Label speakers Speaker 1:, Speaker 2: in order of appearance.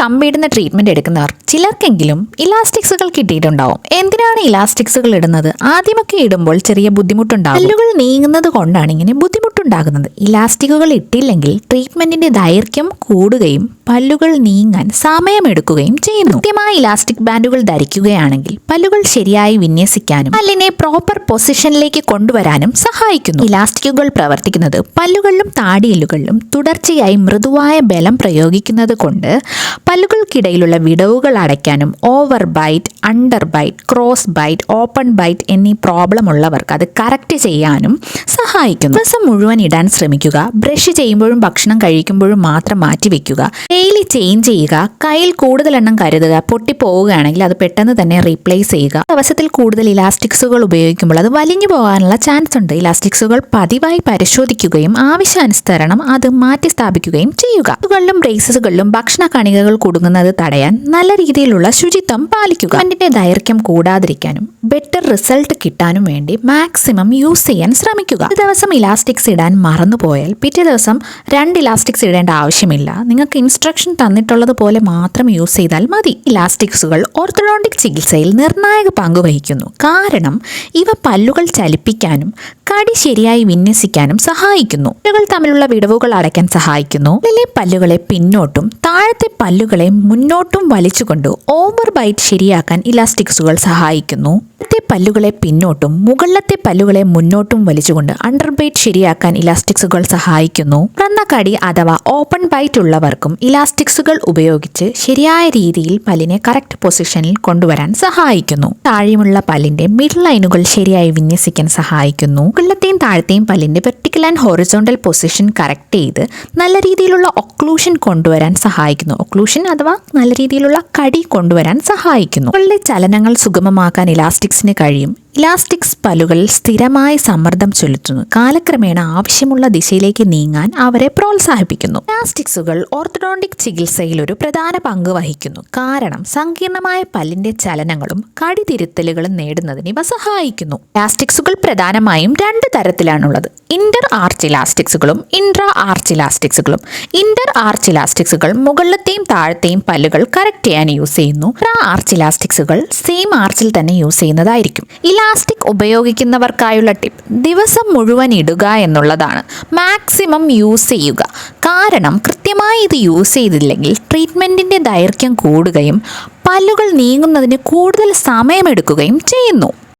Speaker 1: കമ്പിയിടുന്ന treatment എടുക്കുന്നവർ ചിലർക്കെങ്കിലും ഇലാസ്റ്റിക്സുകൾ കിട്ടിയിട്ടുണ്ടാവും. എന്തിനാണ് ഇലാസ്റ്റിക്സുകൾ ഇടുന്നത്? ആദ്യമൊക്കെ ഇടുമ്പോൾ ചെറിയ ബുദ്ധിമുട്ടുണ്ടാകും. കല്ലുകൾ നീങ്ങുന്നത് കൊണ്ടാണ് ഇങ്ങനെ ബുദ്ധിമുട്ടുണ്ടാകുന്നത്. ഇലാസ്റ്റിക്കുകൾ ഇട്ടില്ലെങ്കിൽ ട്രീറ്റ്മെന്റിന്റെ ദൈർഘ്യം കൂടുകയും പല്ലുകൾ നീങ്ങാൻ സമയമെടുക്കുകയും ചെയ്യുന്നു. കൃത്യമായ ഇലാസ്റ്റിക് ബാൻഡുകൾ ധരിക്കുകയാണെങ്കിൽ പല്ലുകൾ ശരിയായി വിന്യസിക്കാനും പല്ലിനെ പ്രോപ്പർ പൊസിഷനിലേക്ക് കൊണ്ടുവരാനും സഹായിക്കുന്നു. ഇലാസ്റ്റിക്കുകൾ പ്രവർത്തിക്കുന്നത് പല്ലുകളിലും താടിയെല്ലുകളിലും തുടർച്ചയായി മൃദുവായ ബലം പ്രയോഗിക്കുന്നത് കൊണ്ട് പല്ലുകൾക്കിടയിലുള്ള വിടവുകൾ അടയ്ക്കാനും over bite under bite cross bite open bite എന്നീ പ്രോബ്ലം ഉള്ളവർക്ക് അത് കറക്റ്റ് ചെയ്യാനും സഹായിക്കുന്നു. ദിവസം മുഴുവൻ ഇടാൻ ശ്രമിക്കുക. ബ്രഷ് ചെയ്യുമ്പോഴും ഭക്ഷണം കഴിക്കുമ്പോഴും മാത്രം മാറ്റി ഡെയിലി ചേഞ്ച് ചെയ്യുക. കയ്യിൽ കൂടുതൽ എണ്ണം കരുതുക. പൊട്ടിപ്പോവുകയാണെങ്കിൽ അത് പെട്ടെന്ന് തന്നെ റീപ്ലേസ് ചെയ്യുക. ദിവസത്തിൽ കൂടുതൽ ഇലാസ്റ്റിക്സുകൾ ഉപയോഗിക്കുമ്പോൾ അത് വലിഞ്ഞു പോകാനുള്ള ചാൻസ് ഉണ്ട്. ഇലാസ്റ്റിക്സുകൾ പതിവായി പരിശോധിക്കുകയും ആവശ്യാനുസരണം അത് മാറ്റി സ്ഥാപിക്കുകയും ചെയ്യുക. ുകളിലും ബ്രേസസുകളിലും ഭക്ഷണ കണികകൾ കുടുങ്ങുന്നത് തടയാൻ നല്ല രീതിയിലുള്ള ശുചിത്വം പാലിക്കുക. അതിന്റെ ദൈർഘ്യം കൂടാതിരിക്കാനും ബെറ്റർ റിസൾട്ട് കിട്ടാനും വേണ്ടി മാക്സിമം യൂസ് ചെയ്യാൻ ശ്രമിക്കുക. ഒരു ദിവസം ഇലാസ്റ്റിക്സ് ഇടാൻ മറന്നുപോയാൽ പിറ്റേ ദിവസം രണ്ട് ഇലാസ്റ്റിക്സ് ഇടേണ്ട ആവശ്യമില്ല. നിങ്ങൾക്ക് ഇൻസ്ട്രക്ഷൻ തന്നിട്ടുള്ളത് പോലെ മാത്രം യൂസ് ചെയ്താൽ മതി. ഇലാസ്റ്റിക്സുകൾ ഓർത്തഡോണ്ടിക് ചികിത്സയിൽ നിർണായക പങ്ക് വഹിക്കുന്നു. കാരണം ഇവ പല്ലുകൾ ചലിപ്പിക്കാനും കടി ശരിയായി വിന്യസിക്കാനും സഹായിക്കുന്നു. പല്ലുകൾ തമ്മിലുള്ള വിടവുകൾ അടയ്ക്കാൻ സഹായിക്കുന്നു. ഉള്ളിലെ പല്ലുകളെ പിന്നോട്ടും താഴത്തെ പല്ലുകളെ മുന്നോട്ടും വലിച്ചുകൊണ്ട് ഓവർ ബൈറ്റ് ശരിയാക്കാൻ ഇലാസ്റ്റിക്സുകൾ സഹായിക്കുന്നു. പല്ലുകളെ പിന്നോട്ടും മുകളിലത്തെ പല്ലുകളെ മുന്നോട്ടും വലിച്ചുകൊണ്ട് അണ്ടർ ബൈറ്റ് ശരിയാക്കാൻ ഇലാസ്റ്റിക്സുകൾ സഹായിക്കുന്നു. തുറന്ന കടി അഥവാ ഓപ്പൺ ബൈറ്റ് ഉള്ളവർക്കും ഇലാസ്റ്റിക്സുകൾ ഉപയോഗിച്ച് ശരിയായ രീതിയിൽ പല്ലിനെ കറക്റ്റ് പൊസിഷനിൽ കൊണ്ടുവരാൻ സഹായിക്കുന്നു. താഴെയുമുള്ള പല്ലിന്റെ മിഡ് ലൈനുകൾ ശരിയായി വിന്യസിക്കാൻ സഹായിക്കുന്നു. മുകളിലത്തെയും താഴത്തെയും പല്ലിന്റെ vertical and horizontal position correct ചെയ്ത് നല്ല രീതിയിലുള്ള ഒക്ലൂഷൻ കൊണ്ടുവരാൻ സഹായിക്കുന്നു. ഒക്ലൂഷൻ അഥവാ നല്ല രീതിയിലുള്ള കടി കൊണ്ടുവരാൻ സഹായിക്കുന്നു. മുകളിലെ ചലനങ്ങൾ സുഗമമാക്കാൻ ഇലാസ്റ്റിക്സിന് കഴിയും. ഇലാസ്റ്റിക്സ് പല്ലുകളിൽ സ്ഥിരമായി സമ്മർദ്ദം ചെലുത്തുന്നു. കാലക്രമേണ ആവശ്യമുള്ള ദിശയിലേക്ക് നീങ്ങാൻ അവരെ പ്രോത്സാഹിപ്പിക്കുന്നു. ഇലാസ്റ്റിക്സുകൾ ഓർത്തഡോണ്ടിക് ചികിത്സയിൽ ഒരു പ്രധാന പങ്ക് വഹിക്കുന്നു. കാരണം സങ്കീർണമായ പല്ലിന്റെ ചലനങ്ങളും കടിതിരുത്തലുകളും നേടുന്നതിന് ഇവ സഹായിക്കുന്നു. ഇലാസ്റ്റിക്സുകൾ പ്രധാനമായും രണ്ട് തരത്തിലാണുള്ളത്. ഇന്റർ ആർച്ച് ഇലാസ്റ്റിക്സുകളും ഇൻട്രാ ആർച്ച് ഇലാസ്റ്റിക്സുകളും. ഇന്റർ ആർച്ച് ഇലാസ്റ്റിക്സുകൾ മുകളിലത്തെയും താഴത്തെയും പല്ലുകൾ കറക്റ്റ് ചെയ്യാൻ യൂസ് ചെയ്യുന്നു. ഇൻട്രാ ആർച്ച് ഇലാസ്റ്റിക്സുകൾ സെയിം ആർച്ചിൽ തന്നെ യൂസ് ചെയ്യുന്നതായിരിക്കും. ഇലാസ്റ്റിക് ഉപയോഗിക്കുന്നവർക്കായുള്ള ടിപ്പ്. ദിവസം മുഴുവൻ ഇടുക എന്നുള്ളതാണ്. മാക്സിമം യൂസ് ചെയ്യുക. കാരണം കൃത്യമായി ഇത് യൂസ് ചെയ്തില്ലെങ്കിൽ ട്രീറ്റ്മെന്റിന്റെ ദൈർഘ്യം കൂടുകയും പല്ലുകൾ നീങ്ങുന്നതിന് കൂടുതൽ സമയമെടുക്കുകയും ചെയ്യുന്നു.